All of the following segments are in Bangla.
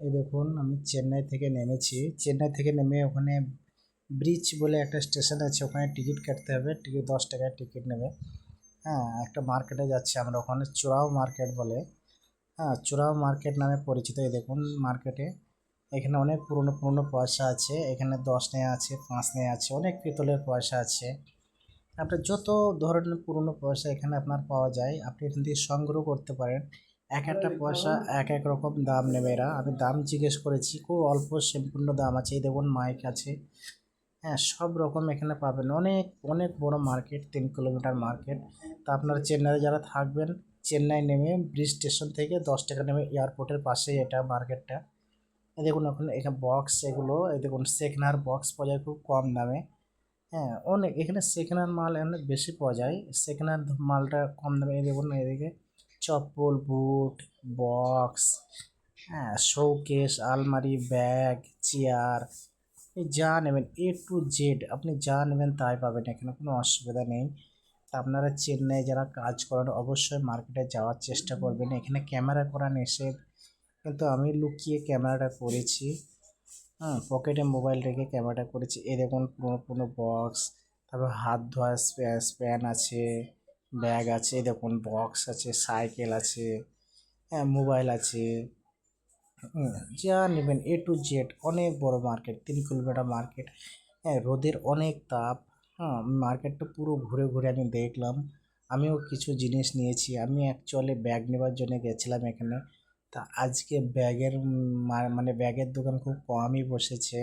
এই দেখুন, আমি চেন্নাই থেকে নেমেছি। চেন্নাই থেকে নেমে ওখানে ব্রিজ বলে একটা স্টেশন আছে, ওখানে টিকিট কাটতে হবে। টিকিট দশ টাকার টিকিট নেবে। হ্যাঁ একটা মার্কেটে যাচ্ছি আমরা, ওখানে চোরাও মার্কেট বলে। হ্যাঁ চোরাও মার্কেট নামে পরিচিত, এই দেখুন মার্কেটে। এখানে অনেক পুরনো পুরনো পয়সা আছে, এখানে দশ নেয়া আছে, পাঁচ নেয়া আছে, অনেক পিতলের পয়সা আছে। আপনার যত ধরনের পুরনো পয়সা এখানে আপনার পাওয়া যায়, আপনি এখান থেকে সংগ্রহ করতে পারেন। এক একটা পয়সা এক এক রকম দাম নেবে এরা। আমি দাম জিজ্ঞেস করেছি, খুব অল্প সম্পূর্ণ দাম আছে, এই দেখুন মাইক আছে। হ্যাঁ সব রকম এখানে পাবেন। অনেক অনেক বড় মার্কেট তিন কিলোমিটার মার্কেট তা আপনারা চেন্নাইয়ে যারা থাকবেন, চেন্নাই নেমে ব্রিজ স্টেশন থেকে দশ টাকা নেমে এয়ারপোর্টের পাশেই এটা মার্কেটটা এই দেখুন এখন এখানে বক্স এগুলো, এই দেখুন সেকেন্ড বক্স পাওয়া যায় খুব কম দামে। হ্যাঁ অনেক, এখানে সেকেন্ড হ্যান্ড মাল অনেক বেশি পাওয়া যায়। সেকেন্ড হ্যান্ড মালটা কম দামে, এই দেখুন এদিকে। চপ্পল, বুট, বক্স হ্যাঁ শোকেস, আলমারি, ব্যাগ, চেয়ার যা নেবেন এ টু জেড আপনি যা নেবেন তাই পাবেন এখানে, কোনো অসুবিধা নেই। আপনারা চেন্নাই যারা কাজ করেন, অবশ্যই মার্কেটে যাওয়ার চেষ্টা করবেন। এখানে ক্যামেরা করা নিষেধ, কিন্তু আমি লুকিয়ে ক্যামেরাটা করেছি। হ্যাঁ পকেটে মোবাইল রেখে ক্যামেরাটা করেছি। এই দেখুন পুরনো পুরনো বক্স, তারপর হাত ধোয়ার স্প্যান আছে। ব্যাগ আছে দেখুন বক্স আছে সাইকেল আছে হ্যাঁ মোবাইল আছে যা নেবেন এ টু জেড অনেক বড় মার্কেট তিন কিলোমিটার মার্কেট হ্যাঁ রোদের অনেক তাপ হ্যাঁ মার্কেটটা পুরো ঘুরে ঘুরে আমি দেখলাম, আমিও কিছু জিনিস নিয়েছি, আমি অ্যাকচুয়ালি ব্যাগ নেবার জন্য গেছিলাম এখানে, তা আজকে ব্যাগের মানে ব্যাগের দোকান খুব কমই বসেছে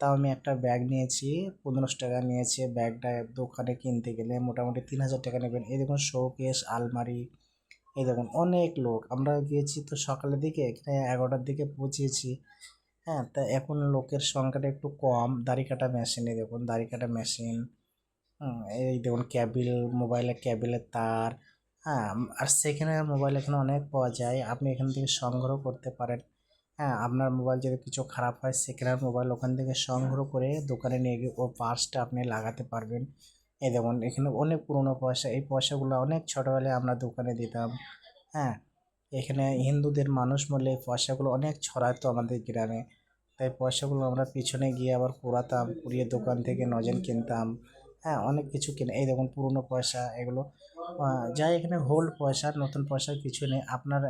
তাও আমি একটা ব্যাগ নিয়েছি, পনেরোশো টাকা নিয়েছে। ব্যাগটা দোকানে কিনতে গেলে মোটামুটি তিন হাজার টাকা নেবেন। এই দেখুন শোকেস আলমারি, এই দেখুন অনেক লোক। আমরা গিয়েছি তো সকালের দিকে, এখানে এগারোটার দিকে পৌঁছেছি। হ্যাঁ তা এখন লোকের সংখ্যাটা একটু কম। দাড়ি কাটা মেশিনে দেখুন দাড়ি কাটা মেশিন এই দেখুন ক্যাবিল মোবাইলের ক্যাবিলের তার। হ্যাঁ আর সেখানে মোবাইল এখানে অনেক পাওয়া যায়। আপনি এখান থেকে সংগ্রহ করতে পারেন। হ্যাঁ আপনার মোবাইল যদি কিছু খারাপ হয় হ্যান্ড মোবাইল ওখান থেকে সংগ্রহ করে দোকানে নিয়ে গিয়ে ও পার্সটা আপনি লাগাতে পারবেন। এই দেখুন এখানে অনেক পুরনো পয়সা, এই পয়সাগুলো অনেক ছোটোবেলায় আমরা দোকানে দিতাম। হ্যাঁ এখানে হিন্দুদের মানুষ বলে এই পয়সাগুলো অনেক ছড়াতো আমাদের গ্রামে। তাই পয়সাগুলো আমরা পিছনে গিয়ে আবার কুড়াতাম কুড়িয়ে দোকান থেকে নজেন কিনতাম। হ্যাঁ অনেক কিছু কিনে, এই দেখুন পুরনো পয়সা, এগুলো। যাই এখানে হোল্ড পয়সা, নতুন পয়সার কিছু নেই। আপনার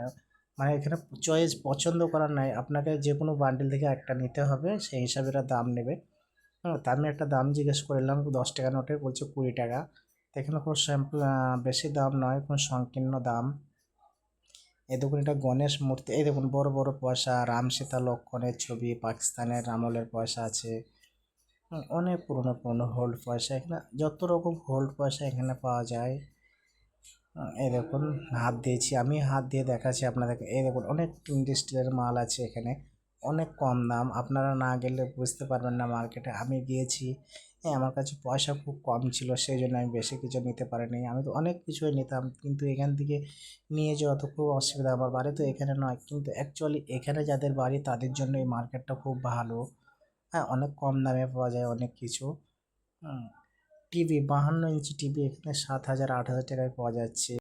মানে এখানে চয়েস পছন্দ করার নাই। আপনাকে যে কোনো বান্ডিল থেকে একটা নিতে হবে সেই হিসাবে এরা দাম নেবে। হুম, তা আমি একটা দাম জিজ্ঞেস করলাম দশ টাকা নোটের বলছে কুড়ি টাকা। তো এখানে কোনো স্যাম্পল বেশি দাম নয় কোনো সংকীর্ণ দাম। এই দেখুন এটা গণেশ মূর্তি। এই দেখুন বড় বড় পয়সা রাম সীতা লক্ষণের ছবি পাকিস্তানের আমলের পয়সা আছে। অনেক পুরনো পুরনো হোল্ড পয়সা। এখানে যত রকম হোল্ড পয়সা এখানে পাওয়া যায়। এই দেখুন হাত দিয়েছি। আমি হাত দিয়ে দেখাচ্ছি আপনাদেরকে। এই দেখুন, অনেক ইন্ডাস্ট্রিয়াল মাল আছে এখানে। অনেক কম দাম। আপনারা না গেলে বুঝতে পারবেন না মার্কেটে। আমি গিয়েছি হ্যাঁ আমার কাছে পয়সা খুব কম ছিল, সেই জন্য আমি বেশি কিছু নিতে পারিনি। আমি তো অনেক কিছুই নিতাম, কিন্তু এখান থেকে নিয়ে যাওয়া তো খুব অসুবিধা। আমার বাড়ি তো এখানে নয়, কিন্তু অ্যাকচুয়ালি এখানে যাদের বাড়ি, তাদের জন্য এই মার্কেটটা খুব ভালো। হ্যাঁ অনেক কম দামে পাওয়া যায় অনেক কিছু। টিভি বাহান্ন ইঞ্চি টিভি এখানে সাত হাজার আট হাজার টাকায় পাওয়া যাচ্ছে।